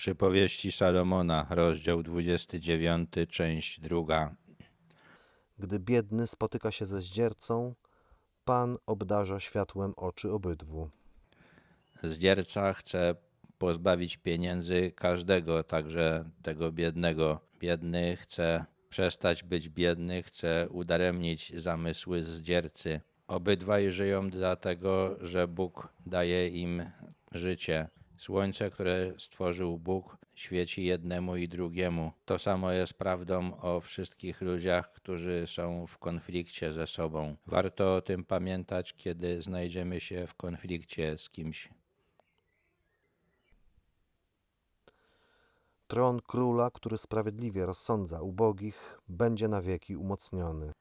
Przypowieści Salomona, rozdział 29, część druga. Gdy biedny spotyka się ze zdziercą, Pan obdarza światłem oczy obydwu. Zdzierca chce pozbawić pieniędzy każdego, także tego biednego. Biedny chce przestać być biedny, chce udaremnić zamysły zdziercy. Obydwaj żyją dlatego, że Bóg daje im życie. Słońce, które stworzył Bóg, świeci jednemu i drugiemu. To samo jest prawdą o wszystkich ludziach, którzy są w konflikcie ze sobą. Warto o tym pamiętać, kiedy znajdziemy się w konflikcie z kimś. Tron króla, który sprawiedliwie rozsądza ubogich, będzie na wieki umocniony.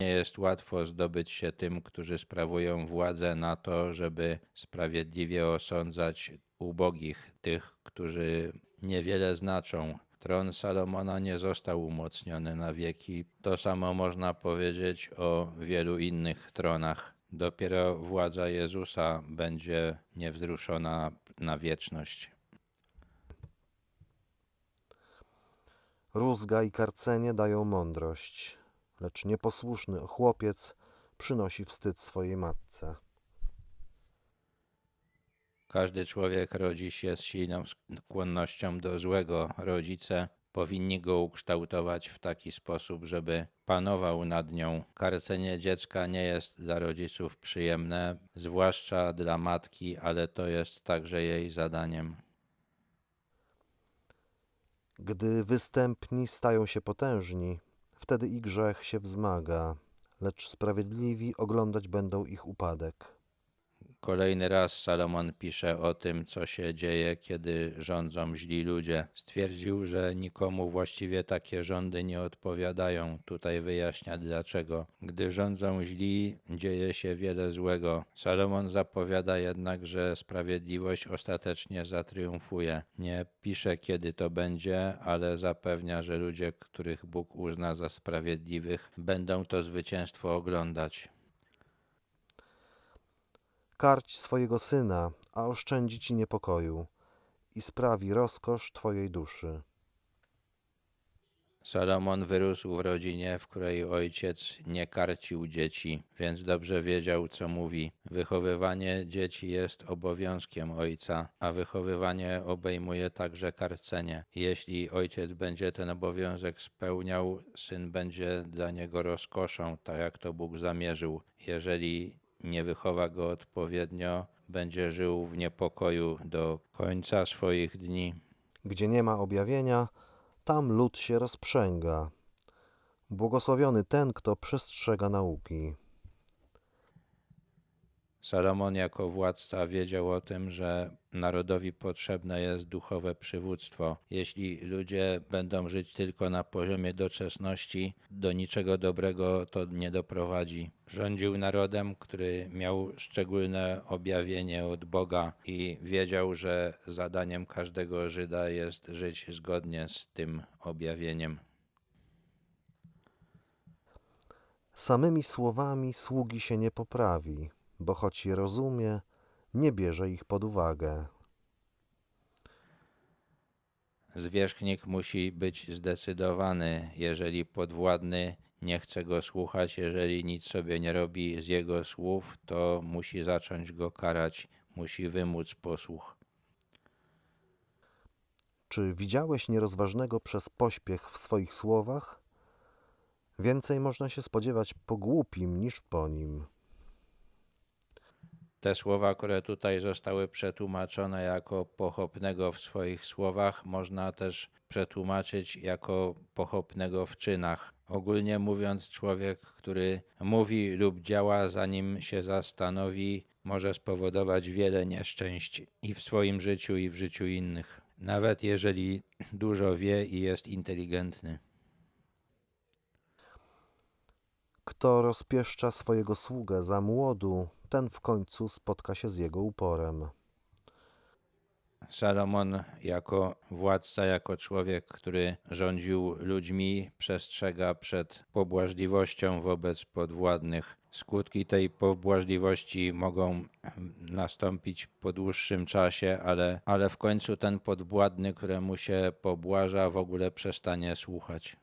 Nie jest łatwo zdobyć się tym, którzy sprawują władzę na to, żeby sprawiedliwie osądzać ubogich, tych, którzy niewiele znaczą. Tron Salomona nie został umocniony na wieki. To samo można powiedzieć o wielu innych tronach. Dopiero władza Jezusa będzie niewzruszona na wieczność. Rózga i karcenie dają mądrość, lecz nieposłuszny chłopiec przynosi wstyd swojej matce. Każdy człowiek rodzi się z silną skłonnością do złego. Rodzice powinni go ukształtować w taki sposób, żeby panował nad nią. Karcenie dziecka nie jest dla rodziców przyjemne, zwłaszcza dla matki, ale to jest także jej zadaniem. Gdy występni stają się potężni, wtedy i grzech się wzmaga, lecz sprawiedliwi oglądać będą ich upadek. Kolejny raz Salomon pisze o tym, co się dzieje, kiedy rządzą źli ludzie. Stwierdził, że nikomu właściwie takie rządy nie odpowiadają. Tutaj wyjaśnia dlaczego. Gdy rządzą źli, dzieje się wiele złego. Salomon zapowiada jednak, że sprawiedliwość ostatecznie zatriumfuje. Nie pisze, kiedy to będzie, ale zapewnia, że ludzie, których Bóg uzna za sprawiedliwych, będą to zwycięstwo oglądać. Karć swojego syna, a oszczędzi ci niepokoju i sprawi rozkosz twojej duszy. Salomon wyrósł w rodzinie, w której ojciec nie karcił dzieci, więc dobrze wiedział, co mówi. Wychowywanie dzieci jest obowiązkiem ojca, a wychowywanie obejmuje także karcenie. Jeśli ojciec będzie ten obowiązek spełniał, syn będzie dla niego rozkoszą, tak jak to Bóg zamierzył. Jeżeli nie wychowa go odpowiednio, będzie żył w niepokoju do końca swoich dni. Gdzie nie ma objawienia, tam lud się rozprzęga. Błogosławiony ten, kto przestrzega nauki. Salomon jako władca wiedział o tym, że narodowi potrzebne jest duchowe przywództwo. Jeśli ludzie będą żyć tylko na poziomie doczesności, do niczego dobrego to nie doprowadzi. Rządził narodem, który miał szczególne objawienie od Boga i wiedział, że zadaniem każdego Żyda jest żyć zgodnie z tym objawieniem. Samymi słowami sługi się nie poprawi, bo choć je rozumie, nie bierze ich pod uwagę. Zwierzchnik musi być zdecydowany, jeżeli podwładny nie chce go słuchać, jeżeli nic sobie nie robi z jego słów, to musi zacząć go karać, musi wymóc posłuch. Czy widziałeś nierozważnego przez pośpiech w swoich słowach? Więcej można się spodziewać po głupim niż po nim. Te słowa, które tutaj zostały przetłumaczone jako pochopnego w swoich słowach, można też przetłumaczyć jako pochopnego w czynach. Ogólnie mówiąc, człowiek, który mówi lub działa, zanim się zastanowi, może spowodować wiele nieszczęść i w swoim życiu, i w życiu innych. Nawet jeżeli dużo wie i jest inteligentny. Kto rozpieszcza swojego sługę za młodu, ten w końcu spotka się z jego uporem. Salomon jako władca, jako człowiek, który rządził ludźmi, przestrzega przed pobłażliwością wobec podwładnych. Skutki tej pobłażliwości mogą nastąpić po dłuższym czasie, ale, ale w końcu ten podwładny, któremu się pobłaża, w ogóle przestanie słuchać.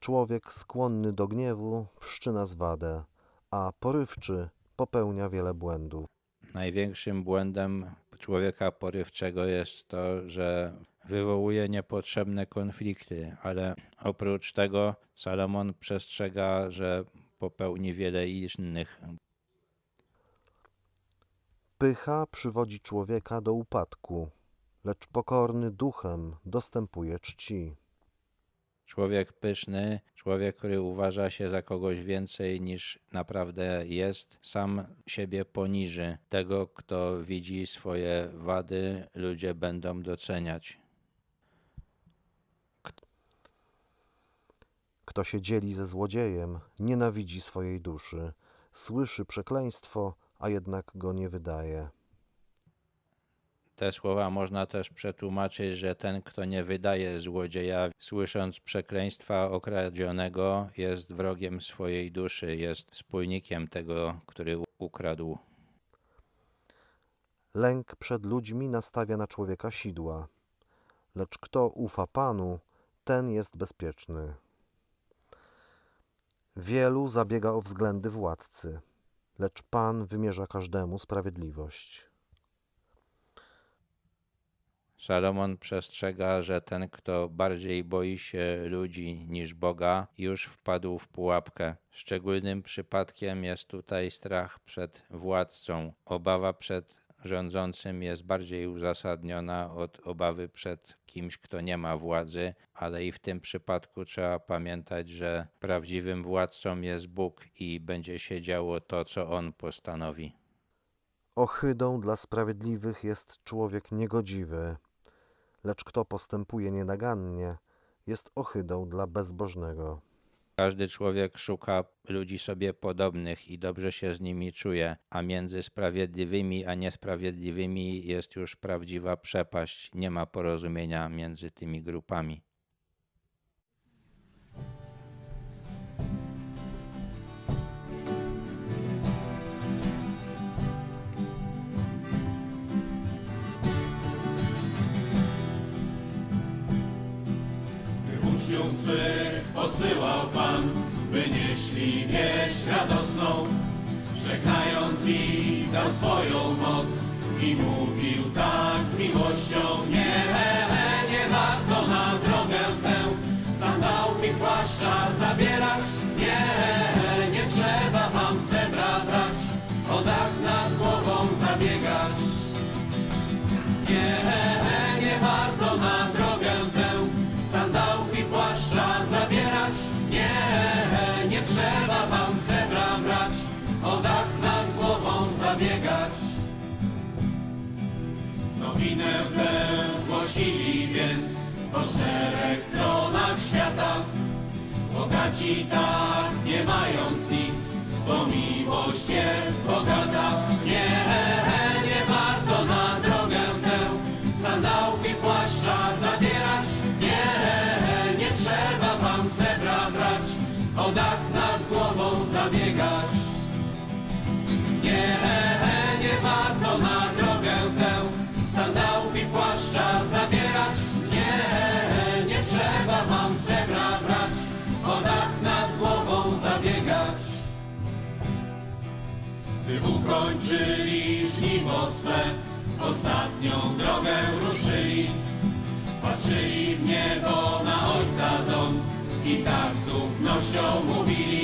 Człowiek skłonny do gniewu wszczyna zwadę, a porywczy popełnia wiele błędów. Największym błędem człowieka porywczego jest to, że wywołuje niepotrzebne konflikty, ale oprócz tego Salomon przestrzega, że popełni wiele innych. Pycha przywodzi człowieka do upadku, lecz pokorny duchem dostępuje czci. Człowiek pyszny, człowiek, który uważa się za kogoś więcej niż naprawdę jest, sam siebie poniży. Tego, kto widzi swoje wady, ludzie będą doceniać. Kto się dzieli ze złodziejem, nienawidzi swojej duszy, słyszy przekleństwo, a jednak go nie wydaje. Te słowa można też przetłumaczyć, że ten, kto nie wydaje złodzieja, słysząc przekleństwa okradzionego, jest wrogiem swojej duszy, jest wspólnikiem tego, który ukradł. Lęk przed ludźmi nastawia na człowieka sidła, lecz kto ufa Panu, ten jest bezpieczny. Wielu zabiega o względy władcy, lecz Pan wymierza każdemu sprawiedliwość. Salomon przestrzega, że ten, kto bardziej boi się ludzi niż Boga, już wpadł w pułapkę. Szczególnym przypadkiem jest tutaj strach przed władcą. Obawa przed rządzącym jest bardziej uzasadniona od obawy przed kimś, kto nie ma władzy, ale i w tym przypadku trzeba pamiętać, że prawdziwym władcą jest Bóg i będzie się działo to, co On postanowi. Ohydą dla sprawiedliwych jest człowiek niegodziwy, lecz kto postępuje nienagannie, jest ohydą dla bezbożnego. Każdy człowiek szuka ludzi sobie podobnych i dobrze się z nimi czuje, a między sprawiedliwymi a niesprawiedliwymi jest już prawdziwa przepaść. Nie ma porozumienia między tymi grupami. Uczniów swych posyłał Pan, by nieśli wieść radosną, żegnając ich dał swoją moc i mówił tak z miłością. Nie Nowinę tę głosili więc po czterech stronach świata. Bogaci tak, nie mając nic, bo miłość jest bogata. Nie, nie warto wam srebra brać, o dach nad głową zabiegać. Gdy ukończyli żniwo swe, ostatnią drogę ruszyli. Patrzyli w niebo na Ojca dom i tak z ufnością mówili